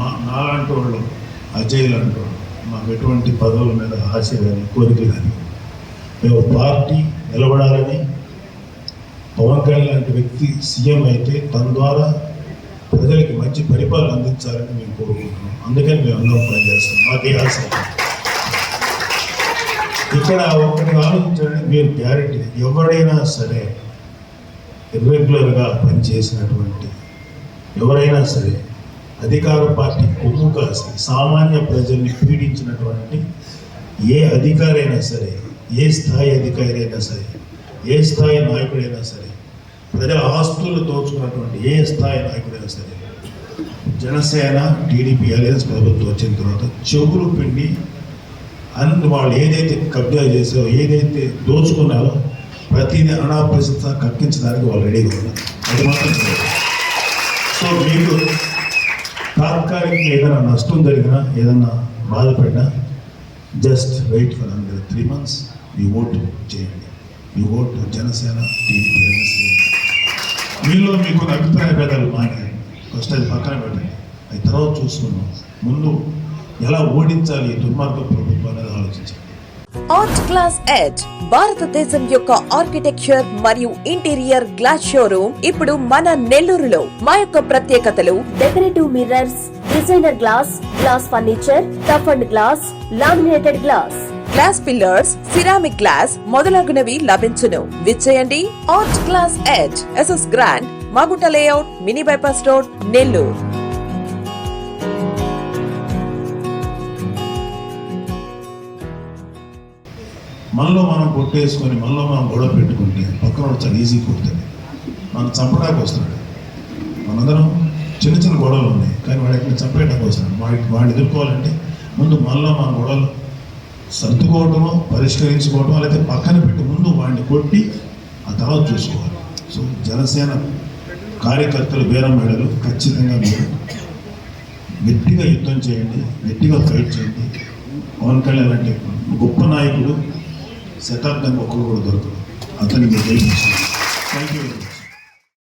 మా నాలాంటి వాళ్ళు అజయ్లు అంటూ మాకు ఎటువంటి పదవుల మీద ఆశ కానీ కోరిక కానీ మేము పార్టీ నిలబడాలని పవన్ కళ్యాణ్ లాంటి వ్యక్తి సీఎం అయితే తన ద్వారా ప్రజలకి మంచి పరిపాలన అందించాలని మేము కోరుకుంటున్నాం. అందుకని మేము అందరం పనిచేస్తాం మాకే ఆశ ఇక్కడ ఒకటి ఆలోచించండి మీరు గ్యారెంటీ ఎవరైనా సరే ఇర్రెగ్యులర్గా పనిచేసినటువంటి ఎవరైనా సరే అధికార పార్టీ కొమ్ము కాసి సామాన్య ప్రజల్ని పీడించినటువంటి ఏ అధికారైనా సరే ఏ స్థాయి అధికారి అయినా సరే ఏ స్థాయి నాయకుడైనా సరే ప్రజల ఆస్తులు దోచుకున్నటువంటి ఏ స్థాయి నాయకుడైనా సరే జనసేన టీడీపీ అలయన్స్ ప్రభుత్వం వచ్చిన తర్వాత చెవులు పిండి అన్ వాళ్ళు ఏదైతే కబ్జా చేసారో ఏదైతే దోచుకున్నారో ప్రతిదీ అనాపరిస్థిత కక్కించడానికి వాళ్ళు రెడీగా ఉన్నారు. అది మాత్రం సో మీకు తాత్కాలిక ఏదైనా నష్టం జరిగినా ఏదైనా బాధపడినా just wait for under three months me vote చేయండి. మీ ఓటు జనసేన టీడీపీ జనసేన. మీలో మీకు అభిప్రాయ భేదాలు మానేయండి ఫస్ట్ అది పక్కన పెట్టండి. అది తర్వాత చూసుకున్నాం ముందు ఎలా ఓడించాలి ఈ దుర్మార్గ ప్రభుత్వం ఆలోచించండి. ఆర్ట్ క్లాస్ ఎడ్జ్ భారతదేశం యొక్క ఆర్కిటెక్చర్ మరియు ఇంటీరియర్ గ్లాస్ షోరూమ్ ఇప్పుడు మన నెల్లూరులో. మా యొక్క ప్రత్యేకతలు decorative mirrors designer glass glass furniture tough and glass laminated glass glass pillars ceramic glass మొదలగునవి లభించును. విచ్చేయండి. Art class edge SS grand Magunta layout mini bypass road Nellore. మనలో మనం కొట్టేసుకొని మనలో మనం గొడవ పెట్టుకుంటే పక్కన చాలా ఈజీ కొడుతుంది మనం చంపడానికి వస్తున్నాడు. మనందరం చిన్న చిన్న గొడవలు ఉన్నాయి. కానీ వాడికి ఎక్కడ చంపేయడానికి వస్తున్నాడు వాడి వాడిని ఎదుర్కోవాలంటే ముందు మనలో మన గొడవలు సర్దుకోవటమో పరిష్కరించుకోవటం లేకపోతే పక్కన పెట్టి ముందు వాడిని కొట్టి ఆ తర్వాత చూసుకోవాలి. సో జనసేన కార్యకర్తలు బేరం మేడలు ఖచ్చితంగా మీరు గట్టిగా యుద్ధం చేయండి గట్టిగా ఫైట్ చేయండి. పవన్ కళ్యాణ్ అంటే గొప్ప నాయకుడు శతాబ్దం ఒక్కరు కూడా దొరకదు అతనికి థ్యాంక్ యూ